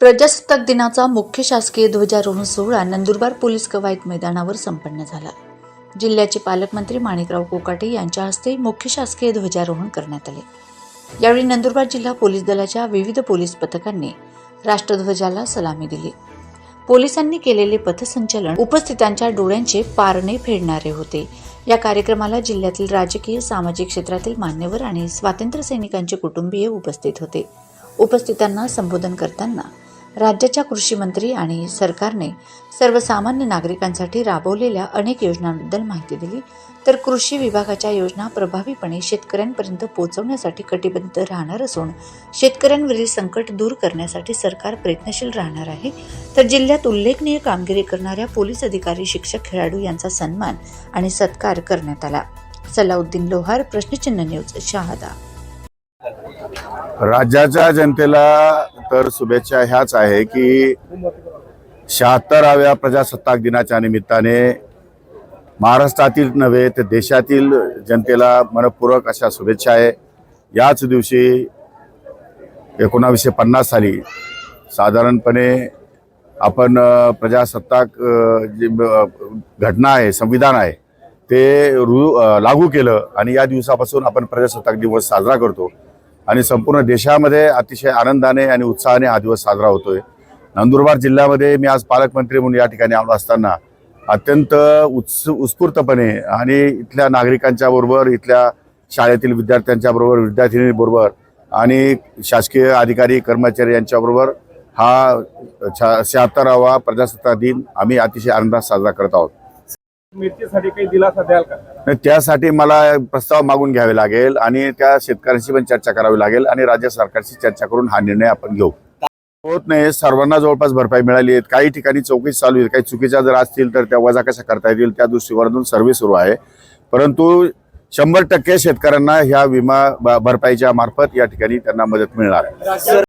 प्रजासत्ताक दिनाचा मुख्य शासकीय ध्वजारोहण सोहळा नंदुरबार पोलीस कवायत मैदानावर संपन्न झाला. जिल्ह्याचे पालकमंत्री माणिकराव कोकाटे यांच्या हस्ते मुख्य शासकीय ध्वजारोहण करण्यात आले. यावेळी नंदुरबार जिल्हा पोलीस दलाच्या विविध पोलीस पथकांनी राष्ट्रध्वजाला सलामी दिली. पोलिसांनी केलेले पथसंचलन उपस्थितांच्या डोळ्यांचे पारणे फेडणारे होते. या कार्यक्रमाला जिल्ह्यातील राजकीय सामाजिक क्षेत्रातील मान्यवर आणि स्वातंत्र्य सैनिकांचे कुटुंबीय उपस्थित होते. उपस्थितांना संबोधन करताना राज्याच्या कृषी मंत्री आणि सरकारने सर्वसामान्य नागरिकांसाठी राबवलेल्या अनेक योजनांबद्दल माहिती दिली. तर कृषी विभागाच्या योजना प्रभावीपणे शेतकऱ्यांपर्यंत पोहोचवण्यासाठी कटिबद्ध राहणार असून शेतकऱ्यांवरील संकट दूर करण्यासाठी सरकार प्रयत्नशील राहणार आहे. तर जिल्ह्यात उल्लेखनीय कामगिरी करणाऱ्या पोलीस अधिकारी शिक्षक खेळाडू यांचा सन्मान आणि सत्कार करण्यात आला. सलाउद्दीन लोहार प्रश्नचिन्ह न्यूज शहादा. राज्याच्या जनतेला तर शुभेच्छा ह्याच आहे की शहात्तराव्या प्रजासत्ताक दिनाच्या निमित्ताने महाराष्ट्रातील नव्हे तर देशातील जनतेला मनपूर्वक अशा शुभेच्छा आहे. याच दिवशी एकोणावीसशे पन्नास साली साधारणपणे आपण प्रजासत्ताक जी घटना आहे संविधान आहे ते रु लागू केलं आणि या दिवसापासून आपण प्रजासत्ताक दिवस साजरा करतो. आणि संपूर्ण देशामध्ये अतिशय आनंदाने आणि उत्साहाने हा दिवस साजरा होतोय. नंदुरबार जिल्ह्यामध्ये मी आज पालकमंत्री म्हणून या ठिकाणी आलो असताना अत्यंत उत्स उत्स्फूर्तपणे आणि इथल्या नागरिकांच्या बरोबर इथल्या शाळेतील विद्यार्थ्यांच्या बरोबर विद्यार्थिनीबरोबर आणि शासकीय अधिकारी कर्मचारी यांच्याबरोबर हा छा शहात्तरावा प्रजासत्ताक दिन आम्ही अतिशय आनंदात साजरा करत आहोत. मिरचीसाठी काही दिलासा द्याल का? त्यासाठी मला प्रस्ताव मागून घ्यावे लागेल आणि त्या शेतकऱ्यांशी पण चर्चा करावी लागेल आणि राज्य सरकारशी चर्चा करून हा निर्णय आपण घेऊ. होत नाही सर्वांना जवळपास भरपाई मिळाली आहे काही ठिकाणी चौकशी चालू आहे काही चुकीच्या जर असतील तर त्या वजा कशा करता येतील. त्या दृष्टिकोनातून सर्व्हे सुरू आहे. परंतु शंभर टक्के शेतकऱ्यांना ह्या विमा भरपाईच्या मार्फत या ठिकाणी त्यांना मदत मिळणार आहे.